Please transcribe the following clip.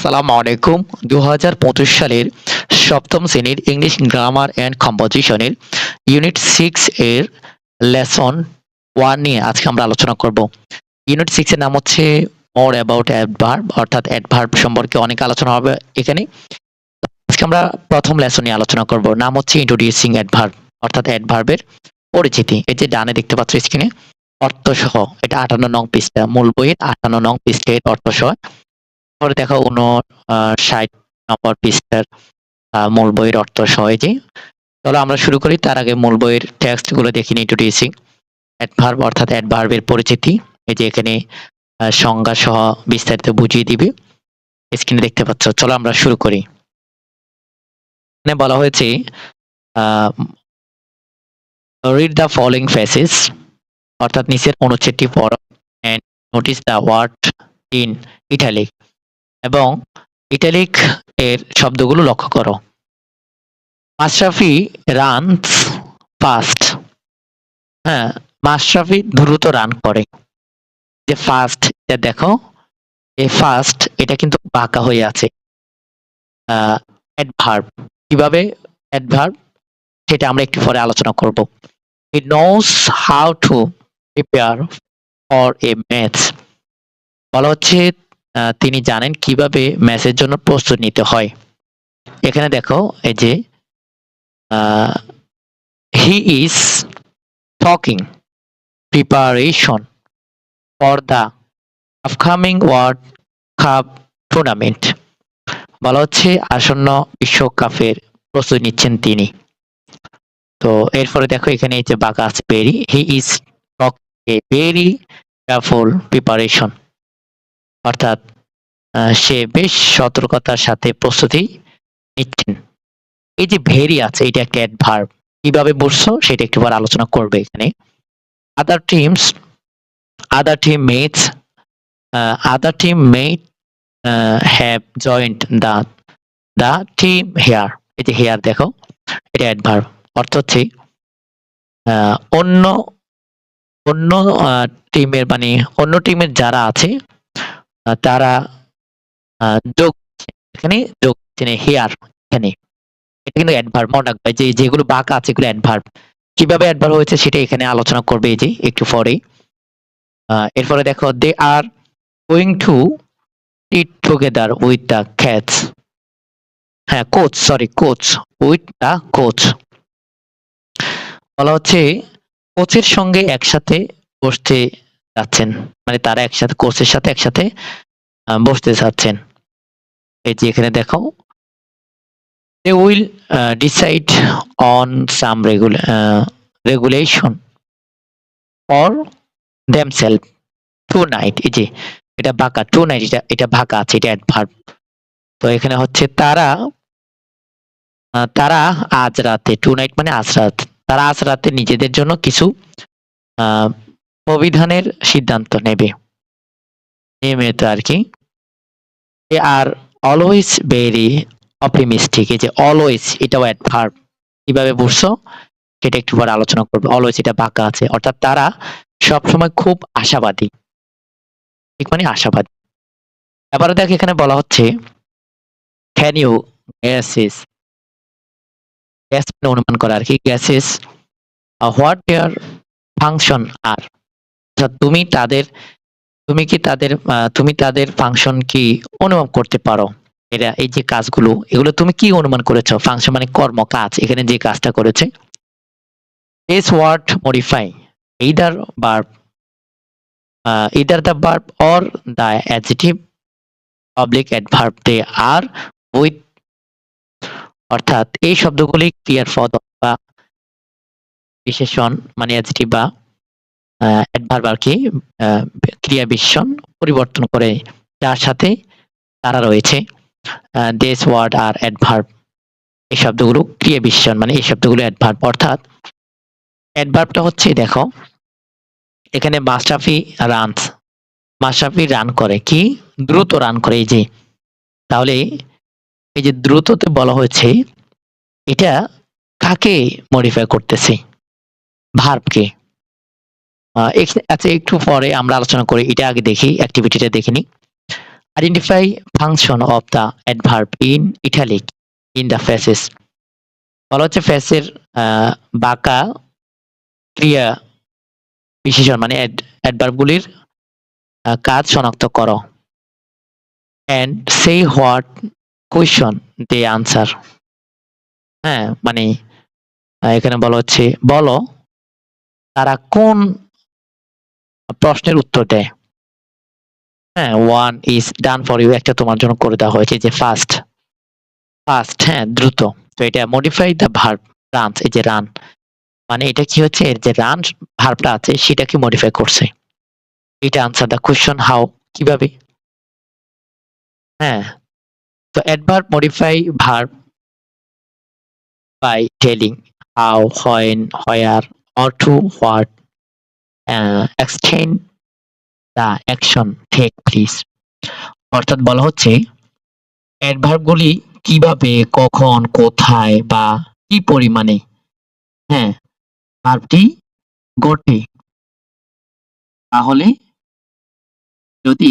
আসসালামু আলাইকুম। দু হাজার পঁচিশ সালের সপ্তম শ্রেণির ইংলিশ গ্রামার অ্যান্ড কম্পোজিশনের ইউনিট সিক্স এর লেসন ওয়ান নিয়ে আজকে আমরা আলোচনা করব। ইউনিট সিক্স এর নাম হচ্ছে মোর অ্যাবাউট অ্যাডভার্ব অর্থাৎ অ্যাডভার্ব সম্পর্কে অনেক আলোচনা হবে এখানে। আজকে আমরা প্রথম লেসন নিয়ে আলোচনা করব, নাম হচ্ছে ইন্ট্রোডিউসিং অ্যাডভার্ব অর্থাৎ অ্যাডভার্বের পরিচিতি। এই যে ডানে দেখতে পাচ্ছ স্ক্রিনে অর্থ সহ এটা আটান্ন নং পৃষ্ঠা, মূল বইয়ের আটান্ন নং পৃষ্ঠের অর্থ সহ পরে দেখো ষাট নম্বর পৃষ্ঠার মূল বইয়ের অর্থ সহ এই যে চলো আমরা শুরু করি, তার আগে মূল বইয়ের টেক্সটগুলো দেখি ইন্ট্রোডিউসিং অ্যাডভার্ব অর্থাৎ অ্যাডভার্বের পরিচিতি, এই যে এখানে সংজ্ঞা সহ বিস্তারিত বুঝিয়ে দিবে। স্ক্রিনে দেখতে পাচ্ছ, চলো আমরা শুরু করি। এখানে বলা হয়েছে রিড দ্য ফলোইং ফেসেস অর্থাৎ নিচের অনুচ্ছেদটি পড়ো and notice the word in italic এবং ইটালিক এর শব্দগুলো লক্ষ্য করো। মাশরাফি রানস ফাস্ট হ্যাঁ মাশরাফি দ্রুত রান করে। যে ফাস্ট এটা দেখো এ ফাস্ট এটা কিন্তু বাঁকা হয়ে আছে। অ্যাডভার্ব কীভাবে অ্যাডভার্ব সেটা আমরা একটু পরে আলোচনা করব। He knows how to prepare for a match বলা হচ্ছে তিনি জানেন কীভাবে ম্যাচের জন্য প্রস্তুত নিতে হয়। এখানে দেখো, এই যে he is talking preparation for the upcoming world cup tournament বলা হচ্ছে আসন্ন বিশ্বকাপের প্রস্তুতি নিচ্ছেন তিনি। তো এরপরে দেখো, এখানে এই যে বাঁকা আছে very he is talk a very careful preparation অর্থাৎ সে বেশ সতর্কতার সাথে প্রস্তুতি নিচ্ছেন। এই যে ভেরি আছে, এটা একটা অ্যাডভার্ব কীভাবে বসছো সেটা একটু পর আলোচনা করবে এখানে। Other teams other team mates other team mate have joined the the team here এই যে হেয়ার দেখো, এটা অ্যাডভার্ব অর্থ হচ্ছে অন্য অন্য টিমের মানে অন্য টিমের যারা আছে তারা যোগ এখানে, যোগ হেয়ার এখানে। এটা কিন্তু অ্যাডভার্ব মনে রাখবে যে, যেগুলো বাঁকা আছে, এগুলো অ্যাডভার্ব কীভাবে অ্যাডভার্ব হয়েছে সেটা এখানে আলোচনা করবে এই যে, একটু পরে এরপরে দেখো they are going to eat together with the cats হ্যাঁ coach sorry coach with the coach বলা হচ্ছে কোচের সঙ্গে একসাথে বসতে যাচ্ছেন। মানে তারা একসাথে কোচের সাথে একসাথে বসতে চাচ্ছেন এই যে এখানে দেখো। They will decide on some regulation for themselves tonight এই যে, এটা বাঁকা টু নাইট এটা এটা বাঁকা আছে, এটা অ্যাডভার্ব তো এখানে হচ্ছে তারা তারা আজ রাতে টু নাইট মানে আজ রাত, তারা আজ রাতে নিজেদের জন্য কিছু অভিধানের সিদ্ধান্ত নেবে। নিয়মিত আর কি। আর অলওয়েজ ভেরি অপটিমিস্টিক এই যে অলওয়েজ এটাও অ্যাডভার্ব কীভাবে বুঝছ? সেটা একটু পরে আলোচনা করবে। অলওয়েজ এটা বাঁকা আছে। অর্থাৎ তারা সবসময় খুব আশাবাদী। ঠিক মানে আশাবাদী। এবারে দেখ, এখানে বলা হচ্ছে ক্যান ইউ গ্যাসেস গ্যাস অনুমান করা আর কি। গ্যাসেস হোয়াট দেয়ার ফাংশন আর তুমি তাদের তুমি কি তাদের তুমি তাদের ফাংশন কি অনুমান করতে পারো? এরা এই যে কাজগুলো এগুলো তুমি কি অনুমান করেছ? ফাংশন মানে কর্ম কাজ এখানে যে কাজটা করেছে। As word modify either verb uh, either the verb or the oblique adverb they are with অর্থাৎ এই শব্দগুলি ক্রিয়ার পদ বা বিশেষণ মানে অ্যাডজেক্টিভ বা অ্যাডভার্ব আর কি ক্রিয়া বিশেষণ পরিবর্তন করে যার সাথে তারা রয়েছে। দেশ ওয়ার্ড আর অ্যাডভার্ব এই শব্দগুলো ক্রিয়া বিশেষণ মানে এই শব্দগুলো অ্যাডভার্ব অর্থাৎ অ্যাডভার্বটা হচ্ছে, দেখো, এখানে মাশরাফি রান মাশরাফি রান করে, কি? দ্রুত রান করে, এই যে। তাহলে এই যে দ্রুততে বলা হয়েছে, এটা কাকে মডিফাই করতেছে? ভার্বকে আচ্ছা একটু পরে আমরা আলোচনা করি। এটা আগে দেখি অ্যাক্টিভিটিটা দেখে দেখিনি identify function of the adverb in italic in the faces বলা হচ্ছে ফেসের বাঁকা, ক্রিয়া বিশেষণ মানে অ্যাডভার্বগুলির কাজ শনাক্ত করো। And say what question they answer হ্যাঁ মানে এখানে বলা হচ্ছে, বলো তারা কোন প্রশ্নের উত্তর দেয়। হ্যাঁ one is done for you একটা তোমার জন্য করে দেওয়া হয়েছে যে ফার্স্ট ফার্স্ট হ্যাঁ দ্রুত। তো এটা মডিফাই দ্য ভার্ব রান এই যে রান মানে এটা কি হচ্ছে? এর যে রান ভার্বটা আছে সেটাকে মডিফাই করছে? এটা আনসার দ্য কোয়েশ্চন হাউ কীভাবে? হ্যাঁ। তো adverb modify verb by telling how when where or to what extent the action take place অর্থাৎ বলা হচ্ছে অ্যাডভার্বগুলি কীভাবে, কখন, কোথায় বা কি পরিমাণে হ্যাঁ ভার্বটি ঘটে। তাহলে যদি